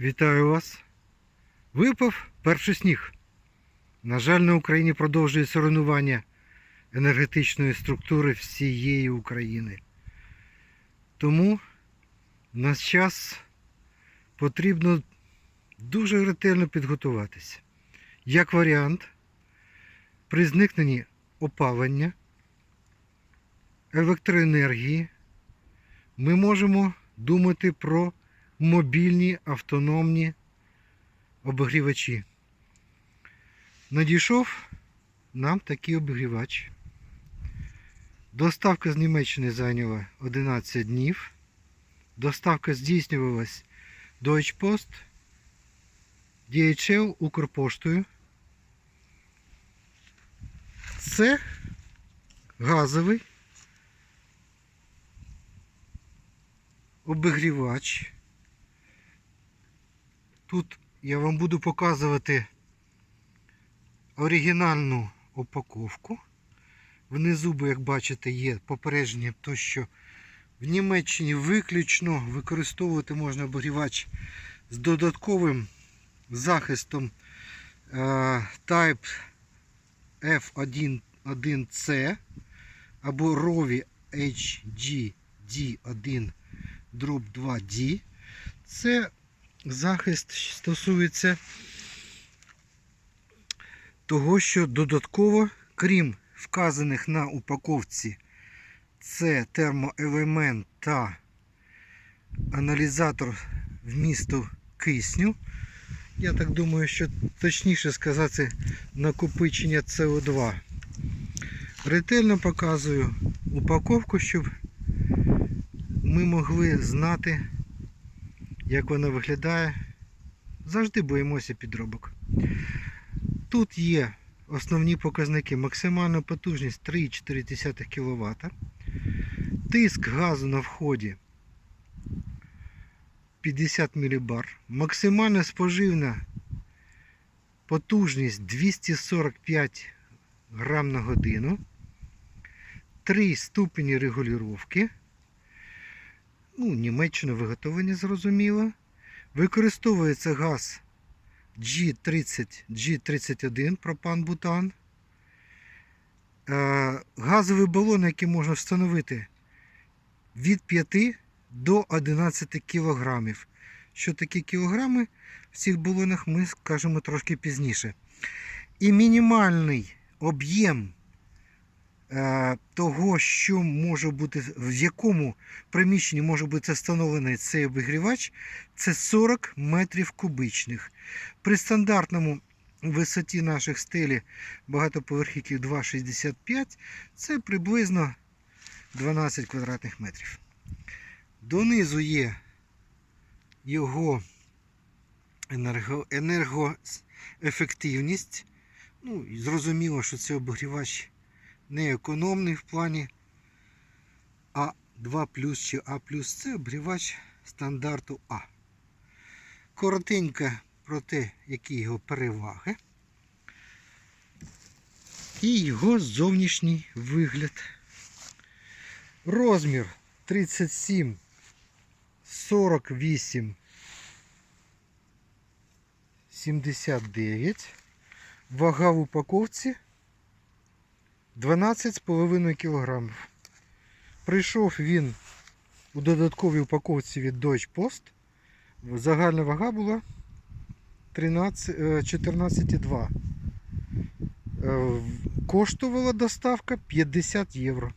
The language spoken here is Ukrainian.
Вітаю вас. Випав перший сніг. На жаль, на Україні продовжується руйнування енергетичної структури всієї України. Тому в нас час потрібно дуже ретельно підготуватися. Як варіант, при зникненні опалення, електроенергії, ми можемо думати про мобільні автономні обігрівачі. Надійшов нам такий обігрівач. Доставка з Німеччини зайняла 11 днів. Доставка здійснювалась Deutsche Post, DHL Укрпоштою. Це газовий обігрівач. Тут я вам буду показувати оригінальну упаковку. Внизу, як бачите, є попередження, то що в Німеччині виключно використовувати можна обігрівач з додатковим захистом е, Type F1.1C або ROVI HGD1 drop 2D. Це захист стосується того, що додатково, крім вказаних на упаковці, це термоелемент та аналізатор вмісту кисню. Я так думаю, що точніше сказати накопичення СО2. Ретельно показую упаковку, щоб ми могли знати, як вона виглядає. Завжди боїмося підробок. Тут є основні показники. Максимальна потужність 3,4 кВт. Тиск газу на вході 50 мбар. Максимальна споживна потужність 245 грам на годину. 3 ступені регулювання. Ну, Німеччина виготовлення зрозуміло. Використовується газ G30, G31 пропан-бутан. Газовий балон, який можна встановити від 5 до 11 кілограмів. Що таке кілограми в цих балонах, ми скажемо трошки пізніше. І мінімальний об'єм того, що може бути, в якому приміщенні може бути встановлений цей обігрівач, це 40 метрів кубичних. При стандартному висоті наших стелі багатоповерхівків 2,65 це приблизно 12 квадратних метрів. Донизу є його енерго, енергоефективність. Ну, зрозуміло, що це обігрівач не економний в плані А2 чи А це обігрівач стандарту А. Коротенько про те, які його переваги. І його зовнішній вигляд. Розмір 37, 48, 79. Вага в упаковці 12,5 кг. Прийшов він у додатковій упаковці від Deutsche Post. Загальна вага була 13, е, 14,2. Е, Коштувала доставка 50 євро.